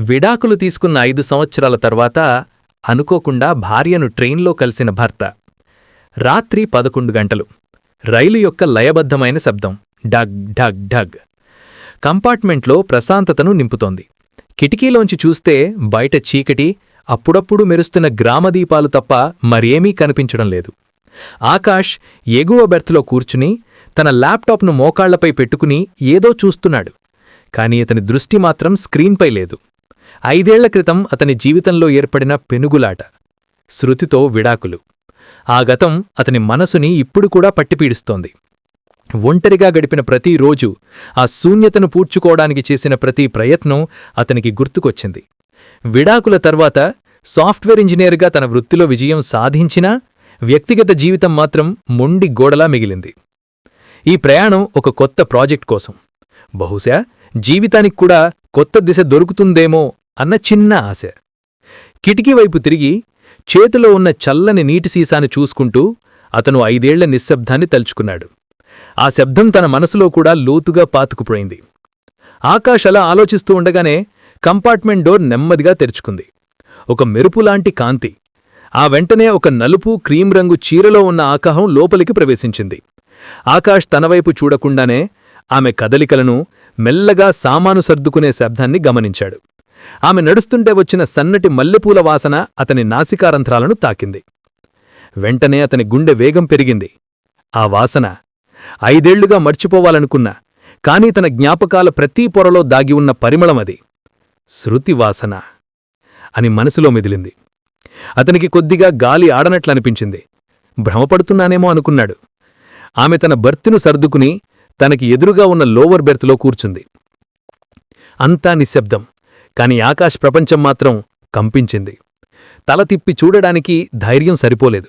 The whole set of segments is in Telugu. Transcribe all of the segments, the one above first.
విడాకులు తీసుకున్న ఐదు సంవత్సరాల తర్వాత అనుకోకుండా భార్యను ట్రైన్లో కలిసిన భర్త. రాత్రి పదకొండు గంటలు. రైలు యొక్క లయబద్ధమైన శబ్దం. డగ్ ఢగ్ ఢగ్. కంపార్ట్మెంట్లో ప్రశాంతతను నింపుతోంది. కిటికీలోంచి చూస్తే బయట చీకటి అప్పుడప్పుడు మెరుస్తున్న గ్రామదీపాలు తప్ప మరేమీ కనిపించడం లేదు. ఆకాష్ ఎగువ బెర్త్లో కూర్చుని తన ల్యాప్టాప్ను మోకాళ్ళపై పెట్టుకుని ఏదో చూస్తున్నాడు. కాని అతని దృష్టి మాత్రం స్క్రీన్పై లేదు. ఐదేళ్ళ క్రితం అతని జీవితంలో ఏర్పడిన పెనుగులాట శృతితో విడాకులు. ఆ గతం అతని మనసుని ఇప్పుడు కూడా పట్టిపీడిస్తోంది. ఒంటరిగా గడిపిన ప్రతి రోజు ఆ శూన్యతను పూడ్చుకోవడానికి చేసిన ప్రతి ప్రయత్నం అతనికి గుర్తుకొచ్చింది. విడాకుల తర్వాత సాఫ్ట్వేర్ ఇంజనీర్గా తన వృత్తిలో విజయం సాధించినా వ్యక్తిగత జీవితం మాత్రం మొండి గోడలా మిగిలింది. ఈ ప్రయాణం ఒక కొత్త ప్రాజెక్ట్ కోసం. బహుశా జీవితానికి కూడా కొత్త దిశ దొరుకుతుందేమో అన్న చిన్న ఆశ. కిటికీ వైపు తిరిగి చేతిలో ఉన్న చల్లని నీటి సీసాను చూసుకుంటూ అతను ఐదేళ్ళ నిశ్శబ్దాన్ని తలుచుకున్నాడు. ఆ శబ్దం తన మనసులో కూడా లోతుగా పాతుకుపోయింది. ఆకాశలా అలా ఆలోచిస్తూ ఉండగానే కంపార్ట్మెంట్ డోర్ నెమ్మదిగా తెరుచుకుంది. ఒక మెరుపులాంటి కాంతి. ఆ వెంటనే ఒక నలుపు క్రీం రంగు చీరలో ఉన్న ఆకాహం లోపలికి ప్రవేశించింది. ఆకాష్ తనవైపు చూడకుండానే ఆమె కదలికలను మెల్లగా సామాను సర్దుకునే శబ్దాన్ని గమనించాడు. ఆమె నడుస్తుంటే వచ్చిన సన్నటి మల్లెపూల వాసన అతని నాసికారంధ్రాలను తాకింది. వెంటనే అతని గుండె వేగం పెరిగింది. ఆ వాసన ఐదేళ్ళుగా మర్చిపోవాలనుకున్న కాని తన జ్ఞాపకాల ప్రతి పొరలో దాగి ఉన్న పరిమళమది శృతి వాసన అని మనసులో మెదిలింది. అతనికి కొద్దిగా గాలి ఆడనట్లనిపించింది. భ్రమపడుతున్నానేమో అనుకున్నాడు. ఆమె తన బర్త్ను సర్దుకుని తనకి ఎదురుగా ఉన్న లోవర్ బెర్త్లో కూర్చుంది. అంతా నిశ్శబ్దం. కాని ఆకాశ్ ప్రపంచం మాత్రం కంపించింది. తల తిప్పి చూడడానికి ధైర్యం సరిపోలేదు.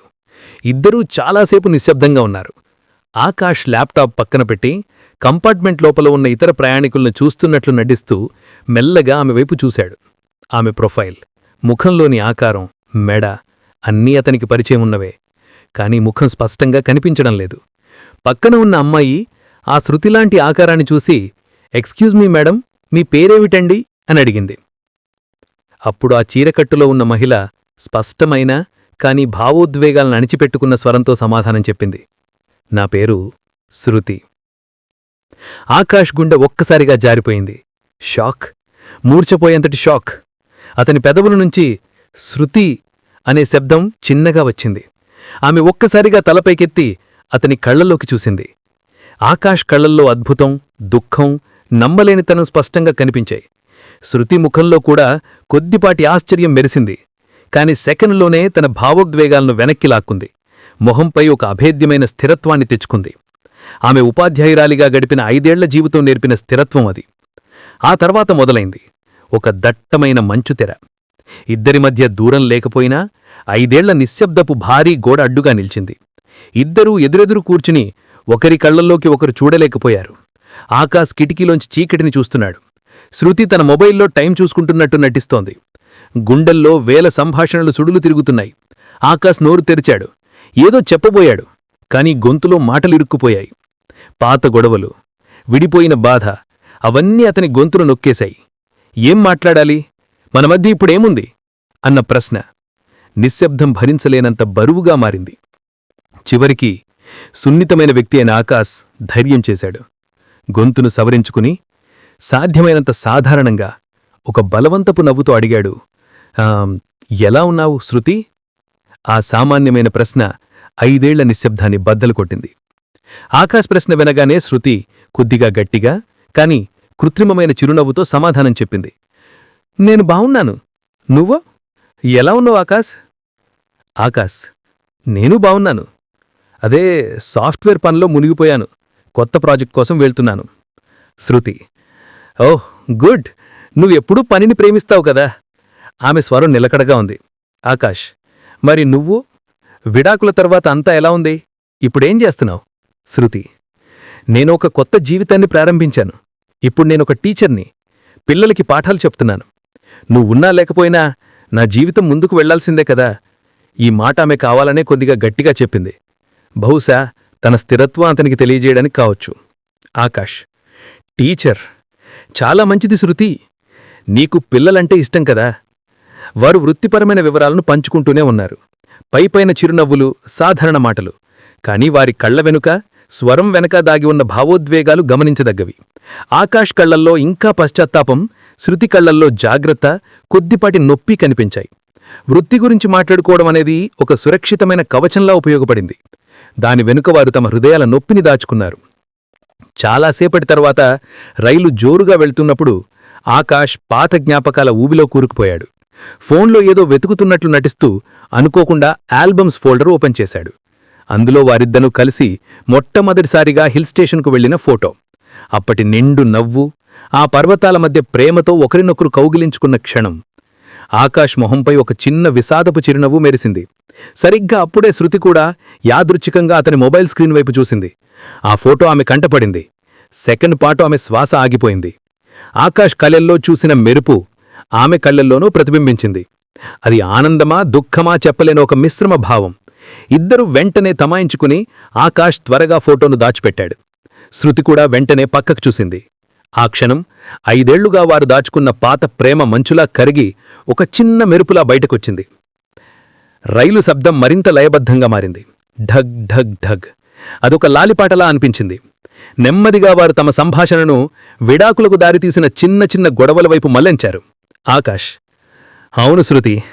ఇద్దరూ చాలాసేపు నిశ్శబ్దంగా ఉన్నారు. ఆకాష్ ల్యాప్టాప్ పక్కన పెట్టి కంపార్ట్మెంట్ లోపల ఉన్న ఇతర ప్రయాణికులను చూస్తున్నట్లు నటిస్తూ మెల్లగా ఆమె వైపు చూశాడు. ఆమె ప్రొఫైల్ ముఖంలోని ఆకారం మెడ అన్నీ అతనికి పరిచయం ఉన్నవే. కాని ముఖం స్పష్టంగా కనిపించడం లేదు. పక్కన ఉన్న అమ్మాయి ఆ శృతిలాంటి ఆకారాన్ని చూసి ఎక్స్క్యూజ్ మీ మేడం మీ పేరేమిటండి? అని అడిగింది. అప్పుడు ఆ చీరకట్టులో ఉన్న మహిళ స్పష్టమైన కాని భావోద్వేగాలను అణిచిపెట్టుకున్న స్వరంతో సమాధానం చెప్పింది. నా పేరు శృతి. ఆకాష్ గుండె ఒక్కసారిగా జారిపోయింది. షాక్. మూర్చపోయేంతటి షాక్. అతని పెదవుల నుంచి శృతి అనే శబ్దం చిన్నగా వచ్చింది. ఆమె ఒక్కసారిగా తలపైకెత్తి అతని కళ్ళలోకి చూసింది. ఆకాష్ కళ్ళల్లో అద్భుతం దుఃఖం నమ్మలేనితనం స్పష్టంగా కనిపించాయి. శృతి ముఖంలో కూడా కొద్దిపాటి ఆశ్చర్యం మెరిసింది. కాని సెకనులోనే తన భావోద్వేగాలను వెనక్కి లాక్కుంది. మొహంపై ఒక అభేద్యమైన స్థిరత్వాన్ని తెచ్చుకుంది. ఆమె ఉపాధ్యాయురాలిగా గడిపిన ఐదేళ్ళ జీవితం నేర్పిన స్థిరత్వం అది. ఆ తర్వాత మొదలైంది. ఒక దట్టమైన మంచుతెర ఇద్దరి మధ్య దూరం లేకపోయినా ఐదేళ్ళ నిశ్శబ్దపు భారీ గోడ అడ్డుగా నిలిచింది. ఇద్దరూ ఎదురెదురు కూర్చుని ఒకరి కళ్ళల్లోకి ఒకరు చూడలేకపోయారు. ఆకాశ్ కిటికీలోంచి చీకటిని చూస్తున్నాడు. శృతి తన మొబైల్లో టైం చూసుకుంటున్నట్టు నటిస్తోంది. గుండెల్లో వేల సంభాషణలు సుడులు తిరుగుతున్నాయి. ఆకాశ్ నోరు తెరిచాడు. ఏదో చెప్పబోయాడు. కాని గొంతులో మాటలిరుక్కుపోయాయి పాత గొడవలు విడిపోయిన బాధ అవన్నీ అతని గొంతును నొక్కేశాయి. ఏం మాట్లాడాలి? మన మధ్య ఇప్పుడేముంది అన్న ప్రశ్న. నిశ్శబ్దం భరించలేనంత బరువుగా మారింది. చివరికి సున్నితమైన వ్యక్తి అయిన ఆకాశ్ ధైర్యం చేశాడు. గొంతును సవరించుకుని సాధ్యమైనంత సాధారణంగా ఒక బలవంతపు నవ్వుతో అడిగాడు ఎలా ఉన్నావు శృతి? ఆ సామాన్యమైన ప్రశ్న ఐదేళ్ళ నిశ్శబ్దాన్ని బద్దలు కొట్టింది. ఆకాశ్ ప్రశ్న వినగానే శృతి కొద్దిగా గట్టిగా కాని కృత్రిమమైన చిరునవ్వుతో సమాధానం చెప్పింది నేను బావున్నాను. నువ్వో? ఎలా ఉన్నావు ఆకాశ్? ఆకాశ్ నేను బావున్నాను. అదే సాఫ్ట్వేర్ పనిలో మునిగిపోయాను. కొత్త ప్రాజెక్ట్ కోసం వెళ్తున్నాను. Shruti oh good. నువ్వెప్పుడూ పనిని ప్రేమిస్తావు కదా. ఆమె స్వరం నిలకడగా ఉంది. ఆకాష్ మరి నువ్వు? విడాకుల తర్వాత అంతా ఎలా ఉంది? ఇప్పుడేం చేస్తున్నావు? శృతి నేను ఒక కొత్త జీవితాన్ని ప్రారంభించాను. ఇప్పుడు నేనొక టీచర్ని. పిల్లలకి పాఠాలు చెప్తున్నాను. నువ్వున్నా లేకపోయినా నా జీవితం ముందుకు వెళ్ళాల్సిందే కదా. ఈ మాట ఆమె కావాలనే కొద్దిగా గట్టిగా చెప్పింది. బహుశా తన స్థిరత్వం అతనికి తెలియజేయడానికి కావచ్చు. ఆకాష్ టీచర్. చాలా మంచిది శృతి. నీకు పిల్లలంటే ఇష్టం కదా. వారు వృత్తిపరమైన వివరాలను పంచుకుంటూనే ఉన్నారు. పైపైన చిరునవ్వులు సాధారణ మాటలు. కాని వారి కళ్ళ వెనుక స్వరం వెనక దాగి ఉన్న భావోద్వేగాలు గమనించదగ్గవి. ఆకాష్ కళ్ళల్లో ఇంకా పశ్చాత్తాపం శృతి కళ్ళల్లో జాగ్రత్త కొద్దిపాటి నొప్పి కనిపించాయి. వృత్తి గురించి మాట్లాడుకోవడం అనేది ఒక సురక్షితమైన కవచంలా ఉపయోగపడింది. దాని వెనుక వారు తమ హృదయాల నొప్పిని దాచుకున్నారు. చాలాసేపటి తర్వాత రైలు జోరుగా వెళ్తున్నప్పుడు ఆకాష్ పాత జ్ఞాపకాల ఊబిలో కూరుకుపోయాడు. ఫోన్లో ఏదో వెతుకుతున్నట్లు నటిస్తూ అనుకోకుండా ఆల్బమ్స్ ఫోల్డర్ ఓపెన్ చేశాడు. అందులో వారిద్దరూ కలిసి మొట్టమొదటిసారిగా హిల్ స్టేషన్కు వెళ్ళిన ఫోటో. అప్పటి నిండు నవ్వు ఆ పర్వతాల మధ్య ప్రేమతో ఒకరినొకరు కౌగిలించుకున్న క్షణం. ఆకాష్ మొహంపై ఒక చిన్న విషాదపు చిరునవ్వు మెరిసింది. సరిగ్గా అప్పుడే శృతి కూడా యాదృచ్ఛికంగా అతని మొబైల్ స్క్రీన్ వైపు చూసింది. ఆ ఫోటో ఆమె కంటపడింది. సెకండ్ పాటు ఆమె శ్వాస ఆగిపోయింది. ఆకాష్ కళ్ళల్లో చూసిన మెరుపు ఆమె కళ్ళల్లోనూ ప్రతిబింబించింది. అది ఆనందమా దుఃఖమా చెప్పలేని ఒక మిశ్రమ భావం. ఇద్దరు వెంటనే తమాయించుకుని ఆకాష్ త్వరగా ఫోటోను దాచిపెట్టాడు. శృతి కూడా వెంటనే పక్కకు చూసింది. ఆ క్షణం ఐదేళ్ళుగా వారు దాచుకున్న పాత ప్రేమ మంచులా కరిగి ఒక చిన్న మెరుపులా బయటకొచ్చింది. రైలు శబ్దం మరింత లయబద్ధంగా మారింది. ఢగ్ ఢగ్ ఢగ్. అదొక లాలిపాటలా అనిపించింది. నెమ్మదిగా వారు తమ సంభాషణను విడాకులకు దారితీసిన చిన్న చిన్న గొడవల వైపు మళ్ళించారు. ఆకాష్ అవును శృతి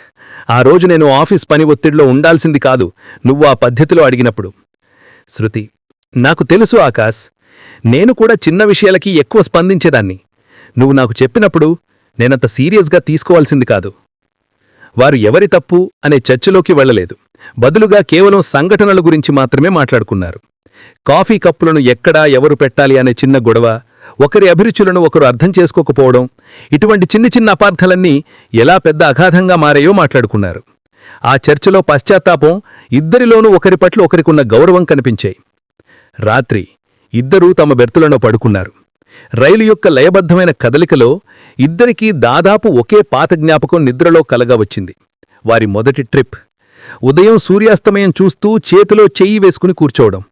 ఆ రోజు నేను ఆఫీస్ పని ఒత్తిడిలో ఉండాల్సింది కాదు నువ్వు ఆ పద్ధతిలో అడిగినప్పుడు. శృతి నాకు తెలుసు ఆకాశ్ నేను కూడా చిన్న విషయాలకి ఎక్కువ స్పందించేదాన్ని. నువ్వు నాకు చెప్పినప్పుడు నేనంత సీరియస్గా తీసుకోవాల్సింది కాదు. వారు ఎవరి తప్పు అనే చర్చలోకి వెళ్ళలేదు బదులుగా కేవలం సంఘటనల గురించి మాత్రమే మాట్లాడుకున్నారు. కాఫీ కప్పులను ఎక్కడా ఎవరు పెట్టాలి అనే చిన్న గొడవ ఒకరి అభిరుచులను ఒకరు అర్థం చేసుకోకపోవడం ఇటువంటి చిన్న చిన్న అపార్థలన్నీ ఎలా పెద్ద అగాధంగా మారాయో మాట్లాడుకున్నారు. ఆ చర్చలో పశ్చాత్తాపం ఇద్దరిలోనూ ఒకరి పట్ల ఒకరికున్న గౌరవం కనిపించాయి. రాత్రి ఇద్దరూ తమ బెర్తులను పడుకున్నారు. రైలు యొక్క లయబద్ధమైన కదలికలో ఇద్దరికీ దాదాపు ఒకే పాత జ్ఞాపకం నిద్రలో కలగా వచ్చింది. వారి మొదటి ట్రిప్ ఉదయం సూర్యాస్తమయం చూస్తూ చేతిలో చెయ్యి వేసుకుని కూర్చోవడం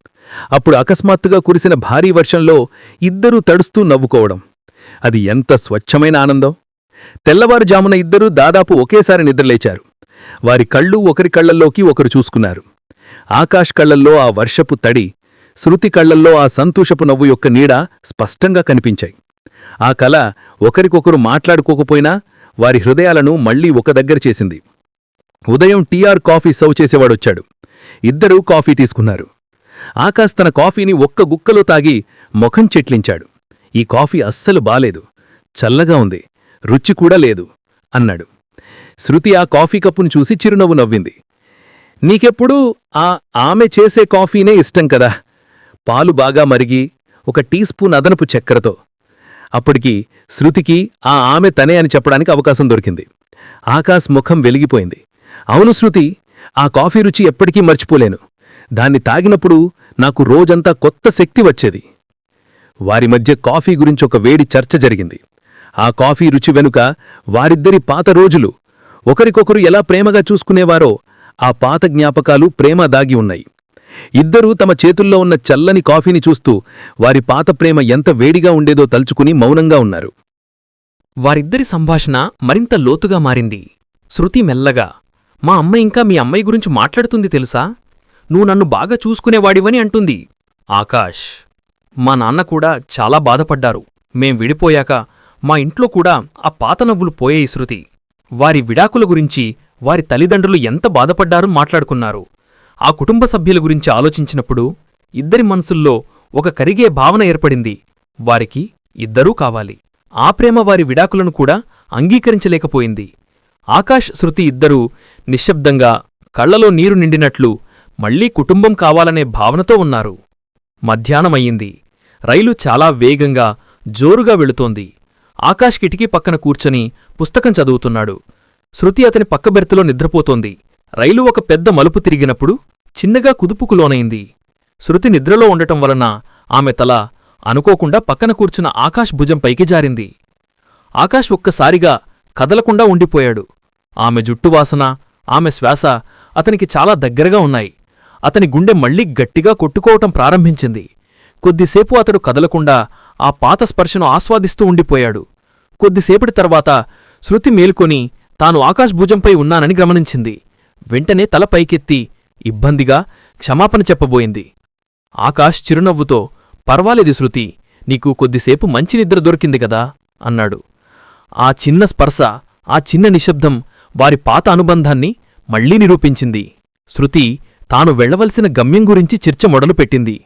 అప్పుడు అకస్మాత్తుగా కురిసిన భారీ వర్షంలో ఇద్దరూ తడుస్తూ నవ్వుకోవడం. అది ఎంత స్వచ్ఛమైన ఆనందం! తెల్లవారుజామున ఇద్దరూ దాదాపు ఒకేసారి నిద్రలేచారు. వారి కళ్ళు ఒకరి కళ్ళల్లోకి ఒకరు చూసుకున్నారు. ఆకాష్ కళ్ళల్లో ఆ వర్షపు తడి శృతి కళ్ళల్లో ఆ సంతోషపు నవ్వు యొక్క నీడ స్పష్టంగా కనిపించాయి. ఆ కల ఒకరికొకరు మాట్లాడుకోకపోయినా వారి హృదయాలను మళ్ళీ ఒక దగ్గర చేసింది. ఉదయం టీఆర్ కాఫీ సర్వ్ చేసేవాడొచ్చాడు. ఇద్దరూ కాఫీ తీసుకున్నారు. ఆకాశ్ తన కాఫీని ఒక్క గుక్కలో తాగి ముఖం చెట్లించాడు. ఈ కాఫీ అస్సలు బాలేదు. చల్లగా ఉంది. రుచి కూడా లేదు అన్నాడు. శృతి ఆ కాఫీ కప్పును చూసి చిరునవ్వు నవ్వింది. నీకెప్పుడూ ఆ ఆమె చేసే కాఫీనే ఇష్టం కదా? పాలు బాగా మరిగి ఒక టీ స్పూన్ అదనపు చక్కెరతో. అప్పటికి శృతికి ఆ ఆమె తనే అని చెప్పడానికి అవకాశం దొరికింది. ఆకాశ్ ముఖం వెలిగిపోయింది. అవును శృతి ఆ కాఫీ రుచి ఎప్పటికీ మర్చిపోలేను. దాన్ని తాగినప్పుడు నాకు రోజంతా కొత్త శక్తి వచ్చేది. వారి మధ్య కాఫీ గురించి ఒక వేడి చర్చ జరిగింది. ఆ కాఫీ రుచి వెనుక వారిద్దరి పాత రోజులు. ఒకరికొకరు ఎలా ప్రేమగా చూసుకునేవారో ఆ పాత జ్ఞాపకాలు ప్రేమ దాగి ఉన్నాయి. ఇద్దరూ తమ చేతుల్లో ఉన్న చల్లని కాఫీని చూస్తూ వారి పాత ప్రేమ ఎంత వేడిగా ఉండేదో తలుచుకుని మౌనంగా ఉన్నారు. వారిద్దరి సంభాషణ మరింత లోతుగా మారింది. శృతి మెల్లగా మా అమ్మ ఇంకా మీ అమ్మాయి గురించి మాట్లాడుతుంది తెలుసా? నువ్వు నన్ను బాగా చూసుకునేవాడివని అంటుంది. ఆకాష్ మా నాన్న కూడా చాలా బాధపడ్డారు. మేం విడిపోయాక మా ఇంట్లో కూడా ఆ పాత నవ్వులు పోయేయి శృతి. వారి విడాకుల గురించి వారి తల్లిదండ్రులు ఎంత బాధపడ్డారో మాట్లాడుకున్నారు. ఆ కుటుంబ సభ్యుల గురించి ఆలోచించినప్పుడు ఇద్దరి మనసుల్లో ఒక కరిగే భావన ఏర్పడింది. వారికి ఇద్దరూ కావాలి. ఆ ప్రేమ వారి విడాకులను కూడా అంగీకరించలేకపోయింది. ఆకాష్ శృతి ఇద్దరూ నిశ్శబ్దంగా కళ్ళలో నీరు నిండినట్లు మళ్ళీ కుటుంబం కావాలనే భావనతో ఉన్నారు. మధ్యాహ్నమయ్యింది. రైలు చాలా వేగంగా జోరుగా వెళుతోంది. ఆకాష్ కిటికీ పక్కన కూర్చొని పుస్తకం చదువుతున్నాడు. శృతి అతని పక్క బెర్తులో నిద్రపోతోంది. రైలు ఒక పెద్ద మలుపు తిరిగినప్పుడు చిన్నగా కుదుపుకు లోనైంది. శృతి నిద్రలో ఉండటం వలన ఆమె తల అనుకోకుండా పక్కన కూర్చున్న ఆకాష్ భుజం పైకి జారింది. ఆకాష్ ఒక్కసారిగా కదలకుండా ఉండిపోయాడు. ఆమె జుట్టువాసన ఆమె శ్వాస అతనికి చాలా దగ్గరగా ఉన్నాయి. అతని గుండె మళ్ళీ గట్టిగా కొట్టుకోవటం ప్రారంభించింది. కొద్దిసేపు అతడు కదలకుండా ఆ పాత స్పర్శను ఆస్వాదిస్తూ ఉండిపోయాడు. కొద్దిసేపటి తర్వాత శృతి మేల్కొని తాను ఆకాశ్ భుజంపై ఉన్నానని గమనించింది. వెంటనే తల పైకెత్తి ఇబ్బందిగా క్షమాపణ చెప్పబోయింది. ఆకాష్ చిరునవ్వుతో పర్వాలేదు శృతి నీకు కొద్దిసేపు మంచి నిద్ర దొరికింది కదా అన్నాడు. ఆ చిన్న స్పర్శ ఆ చిన్న నిశ్శబ్దం వారి పాత అనుబంధాన్ని మళ్ళీ నిరూపించింది. శృతి తాను వెళ్ళవలసిన గమ్యం గురించి చర్చ మొదలుపెట్టింది.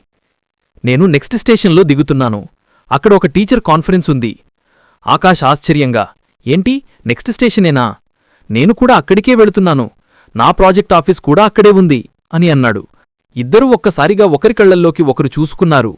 నేను నెక్స్ట్ స్టేషన్లో దిగుతున్నాను. అక్కడ ఒక టీచర్ కాన్ఫరెన్స్ ఉంది. ఆకాష్ ఆశ్చర్యంగా ఏంటి నెక్స్ట్ స్టేషనేనా? నేను కూడా అక్కడికే వెళుతున్నాను. నా ప్రాజెక్ట్ ఆఫీస్ కూడా అక్కడే ఉంది అని అన్నాడు. ఇద్దరూ ఒక్కసారిగా ఒకరి కళ్ళల్లోకి ఒకరు చూసుకున్నారు.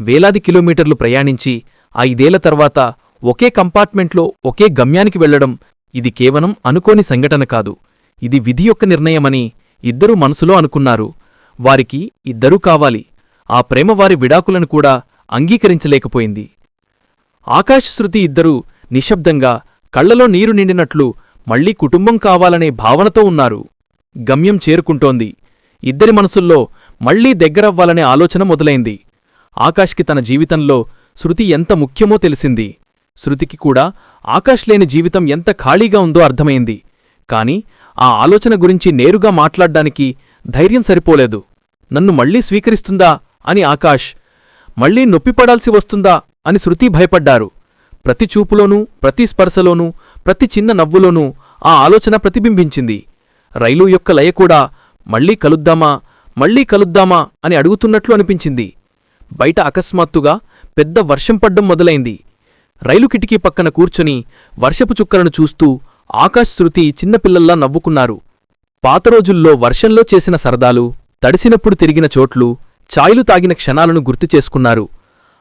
వేలాది కిలోమీటర్లు ప్రయాణించి ఐదేళ్ళ తర్వాత ఒకే కంపార్ట్మెంట్లో ఒకే గమ్యానికి వెళ్ళడం ఇది కేవలం అనుకోని సంఘటన కాదు. ఇది విధి యొక్క నిర్ణయమని ఇద్దరూ మనసులో అనుకున్నారు. వారికి ఇద్దరూ కావాలి. ఆ ప్రేమ వారి విడాకులను కూడా అంగీకరించలేకపోయింది. ఆకాశ శృతి ఇద్దరూ నిశ్శబ్దంగా కళ్ళలో నీరు నిండినట్లు మళ్ళీ కుటుంబం కావాలనే భావనతో ఉన్నారు. గమ్యం చేరుకుంటోంది. ఇద్దరి మనసుల్లో మళ్ళీ దగ్గరవ్వాలనే ఆలోచన మొదలైంది. ఆకాష్కి తన జీవితంలో శృతి ఎంత ముఖ్యమో తెలిసింది. శృతికి కూడా ఆకాష్ లేని జీవితం ఎంత ఖాళీగా ఉందో అర్థమైంది. కాని ఆ ఆలోచన గురించి నేరుగా మాట్లాడ్డానికి ధైర్యం సరిపోలేదు. నన్ను మళ్ళీ స్వీకరిస్తుందా అని ఆకాష్ మళ్ళీ నొప్పిపడాల్సి వస్తుందా అని శృతి భయపడ్డారు. ప్రతి చూపులోనూ ప్రతి స్పర్శలోనూ ప్రతి చిన్న నవ్వులోనూ ఆ ఆలోచన ప్రతిబింబించింది. రైలు యొక్క లయ కూడా మళ్ళీ కలుద్దామా? మళ్ళీ కలుద్దామా? అని అడుగుతున్నట్లు అనిపించింది. బయట అకస్మాత్తుగా పెద్ద వర్షం పడ్డం మొదలైంది. రైలు కిటికీ పక్కన కూర్చొని వర్షపు చుక్కలను చూస్తూ ఆకాశ్ శృతి చిన్నపిల్లల్లా నవ్వుకున్నారు. పాత రోజుల్లో వర్షంలో చేసిన సరదాలు తడిసినప్పుడు తిరిగిన చోట్లు చాయ్లు తాగిన క్షణాలను గుర్తు చేసుకున్నారు.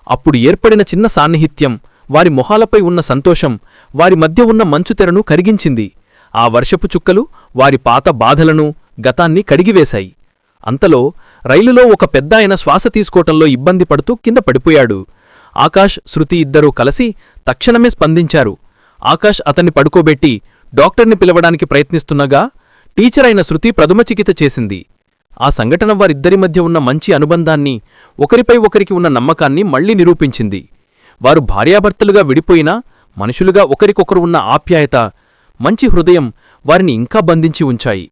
అప్పుడు ఏర్పడిన చిన్న సాన్నిహిత్యం వారి మొహాలపై ఉన్న సంతోషం వారి మధ్య ఉన్న మంచుతెరను కరిగించింది. ఆ వర్షపు చుక్కలు వారి పాత బాధలను గతాన్ని కడిగివేశాయి. అంతలో రైలులో ఒక పెద్దాయన శ్వాస తీసుకోవటంలో ఇబ్బంది పడుతూ కింద పడిపోయాడు. ఆకాష్ శృతి ఇద్దరూ కలిసి తక్షణమే స్పందించారు. ఆకాష్ అతన్ని పడుకోబెట్టి డాక్టర్ని పిలవడానికి ప్రయత్నిస్తున్నగా టీచర్ అయిన శృతి ప్రథమ చికిత్స చేసింది. ఆ సంఘటన వారిద్దరి మధ్య ఉన్న మంచి అనుబంధాన్ని ఒకరిపై ఒకరికి ఉన్న నమ్మకాన్ని మళ్ళీ నిరూపించింది. వారు భార్యాభర్తలుగా విడిపోయినా మనుషులుగా ఒకరికొకరు ఉన్న ఆప్యాయత మంచి హృదయం వారిని ఇంకా బంధించి ఉంచాయి.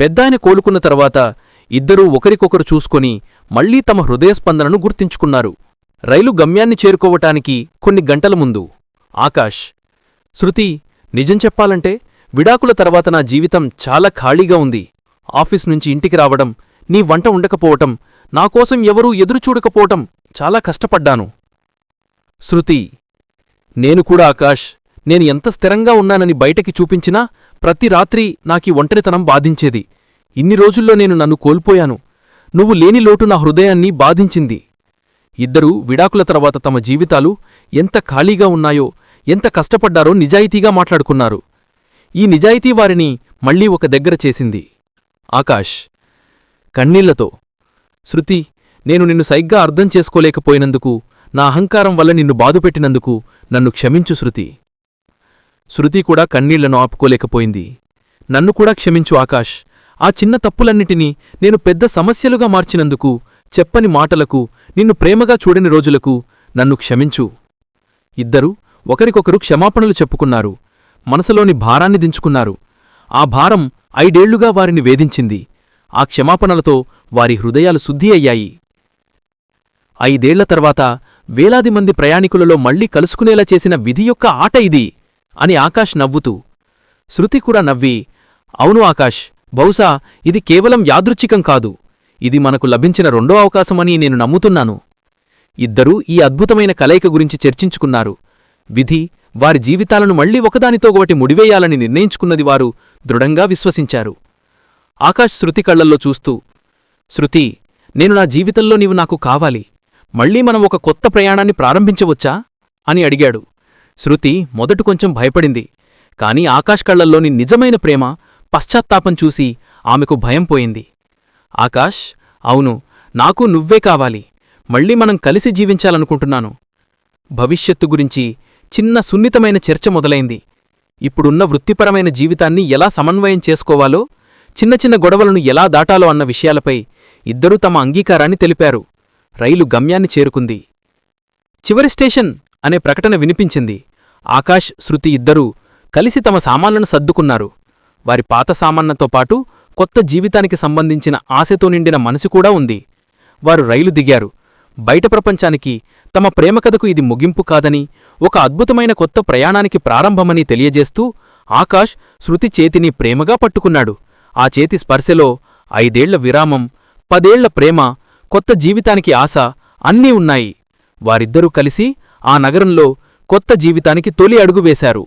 పెద్దాయన కోలుకున్న తర్వాత ఇద్దరూ ఒకరికొకరు చూసుకొని మళ్ళీ తమ హృదయస్పందనను గుర్తించుకున్నారు. రైలు గమ్యాన్ని చేరుకోవటానికి కొన్ని గంటల ముందు. ఆకాష్ శృతి నిజం చెప్పాలంటే విడాకుల తర్వాత నా జీవితం చాలా ఖాళీగా ఉంది. ఆఫీస్ నుంచి ఇంటికి రావడం నీ వంట ఉండకపోవటం నాకోసం ఎవరూ ఎదురుచూడకపోవటం చాలా కష్టపడ్డాను. శృతి నేను కూడా ఆకాష్ నేను ఎంత స్థిరంగా ఉన్నానని బయటకి చూపించినా ప్రతి రాత్రి నాకీ ఒంటరితనం బాధించేది. ఇన్ని రోజుల్లో నేను నన్ను కోల్పోయాను. నువ్వు లేని లోటు నా హృదయాన్ని బాధించింది. ఇద్దరూ విడాకుల తర్వాత తమ జీవితాలు ఎంత ఖాళీగా ఉన్నాయో ఎంత కష్టపడ్డారో నిజాయితీగా మాట్లాడుకున్నారు. ఈ నిజాయితీ వారిని మళ్ళీ ఒక దగ్గర చేసింది. ఆకాష్ కన్నీళ్ళతో శృతి నేను నిన్ను సైగ్గా అర్థం చేసుకోలేకపోయినందుకు నా అహంకారం వల్ల నిన్ను బాధపెట్టినందుకు నన్ను క్షమించు శృతి. శృతి కూడా కన్నీళ్ళను ఆపుకోలేకపోయింది. నన్ను కూడా క్షమించు ఆకాష్. ఆ చిన్న తప్పులన్నిటినీ నేను పెద్ద సమస్యలుగా మార్చినందుకు చెప్పని మాటలకు నిన్ను ప్రేమగా చూడని రోజులకు నన్ను క్షమించు. ఇద్దరూ ఒకరికొకరు క్షమాపణలు చెప్పుకున్నారు. మనసులోని భారాన్ని దించుకున్నారు. ఆ భారం ఐడేళ్ళుగా వారిని వేధించింది. ఆ క్షమాపణలతో వారి హృదయాలు శుద్ధి అయ్యాయి. ఐదేళ్ళ తర్వాత వేలాది మంది ప్రయాణికులలో మళ్ళీ కలుసుకునేలా చేసిన విధి యొక్క ఆట ఇది. అని ఆకాష్ నవ్వుతూ శృతి కూడా నవ్వి అవును ఆకాష్ బహుశా ఇది కేవలం యాదృచ్ఛికం కాదు ఇది మనకు లభించిన రెండో అవకాశమని నేను నమ్ముతున్నాను. ఇద్దరూ ఈ అద్భుతమైన కలయిక గురించి చర్చించుకున్నారు. విధి వారి జీవితాలను మళ్ళీ ఒకదానితో ఒకటి ముడివేయాలని నిర్ణయించుకున్నది వారు దృఢంగా విశ్వసించారు. ఆకాష్ శృతి కళ్ళల్లో చూస్తూ శృతి నేను నా జీవితంలో నీవు నాకు కావాలి మళ్ళీ మనం ఒక కొత్త ప్రయాణాన్ని ప్రారంభించవచ్చా? అని అడిగాడు. శృతి మొదట కొంచెం భయపడింది. కాని ఆకాష్ కళ్ళల్లోని నిజమైన ప్రేమ పశ్చాత్తాపం చూసి ఆమెకు భయం పోయింది. ఆకాష్ అవును నాకు నువ్వే కావాలి. మళ్ళీ మనం కలిసి జీవించాలనుకుంటున్నాను. భవిష్యత్తు గురించి చిన్న సున్నితమైన చర్చ మొదలైంది. ఇప్పుడున్న వృత్తిపరమైన జీవితాన్ని ఎలా సమన్వయం చేసుకోవాలో చిన్న చిన్న గొడవలను ఎలా దాటాలో అన్న విషయాలపై ఇద్దరూ తమ అంగీకారాన్ని తెలిపారు. రైలు గమ్యాన్ని చేరుకుంది. చివరి స్టేషన్ అనే ప్రకటన వినిపించింది. ఆకాష్ శృతి ఇద్దరూ కలిసి తమ సామాన్లను సర్దుకున్నారు. వారి పాత సామాన్లతో పాటు కొత్త జీవితానికి సంబంధించిన ఆశతో నిండిన మనసు కూడా ఉంది. వారు రైలు దిగారు. బయట ప్రపంచానికి తమ ప్రేమకథకు ఇది ముగింపు కాదని ఒక అద్భుతమైన కొత్త ప్రయాణానికి ప్రారంభమని తెలియజేస్తూ ఆకాష్ శృతి చేతిని ప్రేమగా పట్టుకున్నాడు. ఆ చేతి స్పర్శలో ఐదేళ్ళ విరామం పదేళ్ళ ప్రేమ కొత్త జీవితానికి ఆశ అన్నీ ఉన్నాయి. వారిద్దరూ కలిసి ఆ నగరంలో కొత్త జీవితానికి తొలి అడుగు వేశారు.